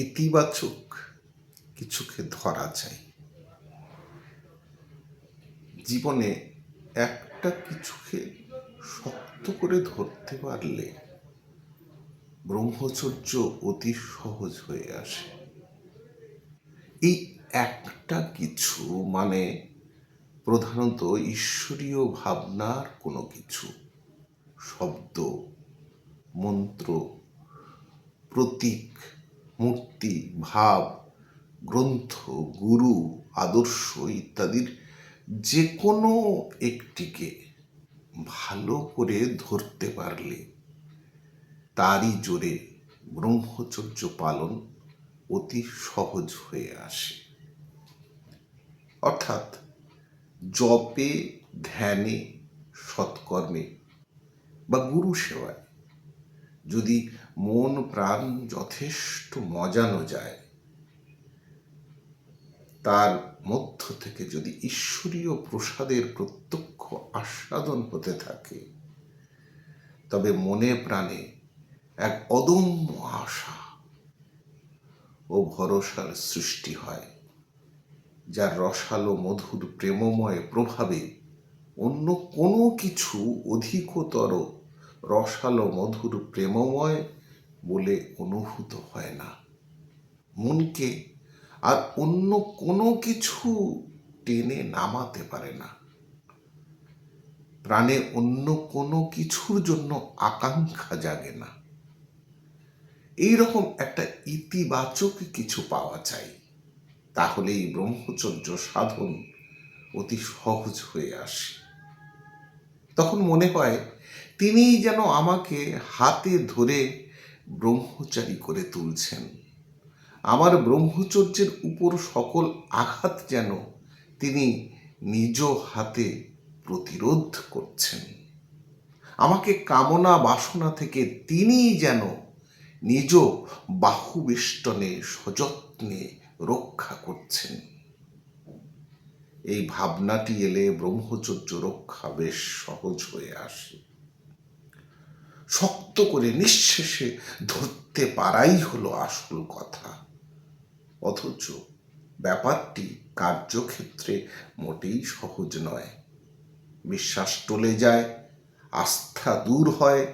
ইতিবাচক কিছুকে ধরা চাই জীবনে একটা কিছুকে শক্ত করে ধরতে পারলে ব্রহ্মচর্য অতি সহজ হয়ে আসে। এই একটা কিছু মানে প্রধানত ঈশ্বরীয় ভাবনার কোনো কিছু। শব্দ, মন্ত্র, প্রতীক মূর্তি, ভাব, গ্রন্থ, গুরু, আদর্শ ইত্যাদির যে কোনো একটিকে ভালো করে ধরতে পারলে তারই জোরে ব্রহ্মচর্য পালন অতি সহজ হয়ে আসে। অর্থাৎ জপে, ধ্যানে, সৎকর্মে বা গুরু সেবায় যদি মন প্রাণ যথেষ্ট মজানো যায়, তার মধ্য থেকে যদি ঈশ্বরীয় প্রসাদের প্রত্যক্ষ আস্বাদন হতে থাকে, তবে মনে প্রাণে এক অদম্য আশা ও ভরসার সৃষ্টি হয়, যার রসালো মধুর প্রেমময় প্রভাবে অন্য কোনো কিছু অধিকতর রসালো মধুর প্রেমময় বলে অনুভূত হয় না। মনকে আর অন্য কোনো কিছু টেনে নামাতে পারে না। প্রাণে অন্য কোনো কিছুর জন্য আকাঙ্ক্ষা জাগে না। এই রকম একটা ইতিবাচক কিছু পাওয়া চাই। তাহলেই ব্রহ্মচর্য সাধন অতি সহজ হয়ে আসে। তখন মনে হয় তিনিই যেন আমাকে হাতে ধরে ব্রহ্মচারী করে তুলছেন। আমার ব্রহ্মচর্যের উপর সকল আঘাত যেন তিনি নিজ হাতে প্রতিরোধ করছেন। আমাকে কামনা বাসনা থেকে তিনিই যেন নিজ বাহুবেষ্টনে সযত্নে রক্ষা করছেন। এই ভাবনাটি এলে ব্রহ্মচর্য রক্ষা বেশ সহজ হয়ে আসে। শক্ত করে নিঃশেষে ধরতে পারাই হলো আসল কথা। অথচ ব্যাপারটি কার্যক্ষেত্রে মোটেই সহজ নয়। বিশ্বাস টলে যায়, আস্থা দূর হয়,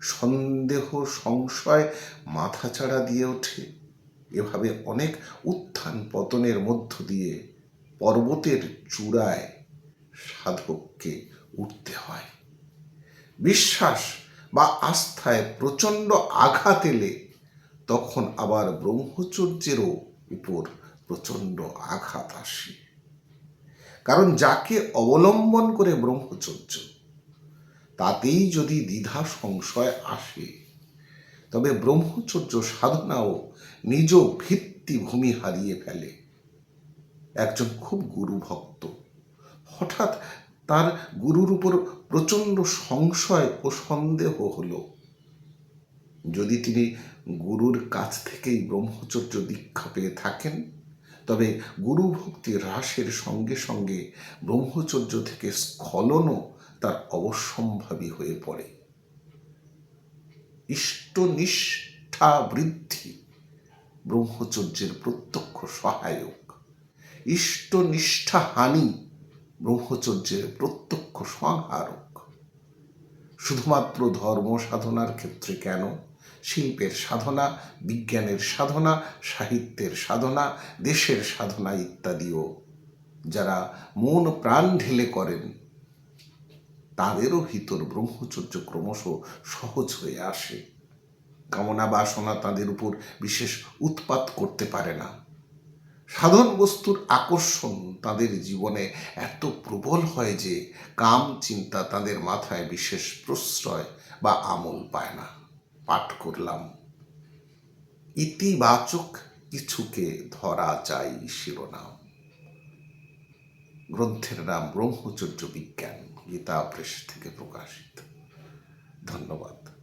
সন্দেহ, সংশয় মাথাচাড়া দিয়ে ওঠে। এভাবে অনেক উত্থান পতনের মধ্য দিয়ে পর্বতের চূড়ায় সাধককে উঠতে হয়। বিশ্বাস বা আস্থায় প্রচণ্ড আঘাত এলে তখন আবার ব্রহ্মচর্যেরও উপর প্রচণ্ড আঘাত আসে। কারণ যাকে অবলম্বন করে ব্রহ্মচর্য, তাতেই যদি দ্বিধা সংশয় আসে, তবে ব্রহ্মচর্য সাধনাও নিজ ভিত্তিভূমি হারিয়ে ফেলে। একজন খুব গুরুভক্ত, হঠাৎ তার গুরুর উপর প্রচণ্ড সংশয় ও সন্দেহ হলো। যদি তিনি গুরুর কাছ থেকেই ব্রহ্মচর্য দীক্ষা পেয়ে থাকেন, তবে গুরু ভক্তি হ্রাসের সঙ্গে সঙ্গে ব্রহ্মচর্য থেকে স্খলনও তার অবশ্যম্ভাবী হয়ে পড়ে। ইষ্টনিষ্ঠা বৃদ্ধি ব্রহ্মচর্যের প্রত্যক্ষ সহায়ক। ইষ্টনিষ্ঠা হানি ব্রহ্মচর্যের প্রত্যক্ষ সংহারক শুধুমাত্র ধর্ম সাধনার ক্ষেত্রে কেন? শিল্পের সাধনা, বিজ্ঞানের সাধনা, সাহিত্যের সাধনা, দেশের সাধনা ইত্যাদিও। যারা মন প্রাণ ঢেলে করেন, তাদেরও ভিতর ব্রহ্মচর্য ক্রমশ সহজ হয়ে আসে। কামনা বাসনা তাদের উপর বিশেষ উৎপাত করতে পারে না। সাধন বস্তুর আকর্ষণ তাদের জীবনে এত প্রবল হয় যে কাম চিন্তা তাদের মাথায় বিশেষ প্রশ্রয় বা আমল পায় না। পাঠ করলাম, ইতিবাচক কিছুকে ধরা চাই শিরোনাম। গ্রন্থের নাম ব্রহ্মচর্য বিজ্ঞান, গীতা প্রেস থেকে প্রকাশিত। ধন্যবাদ।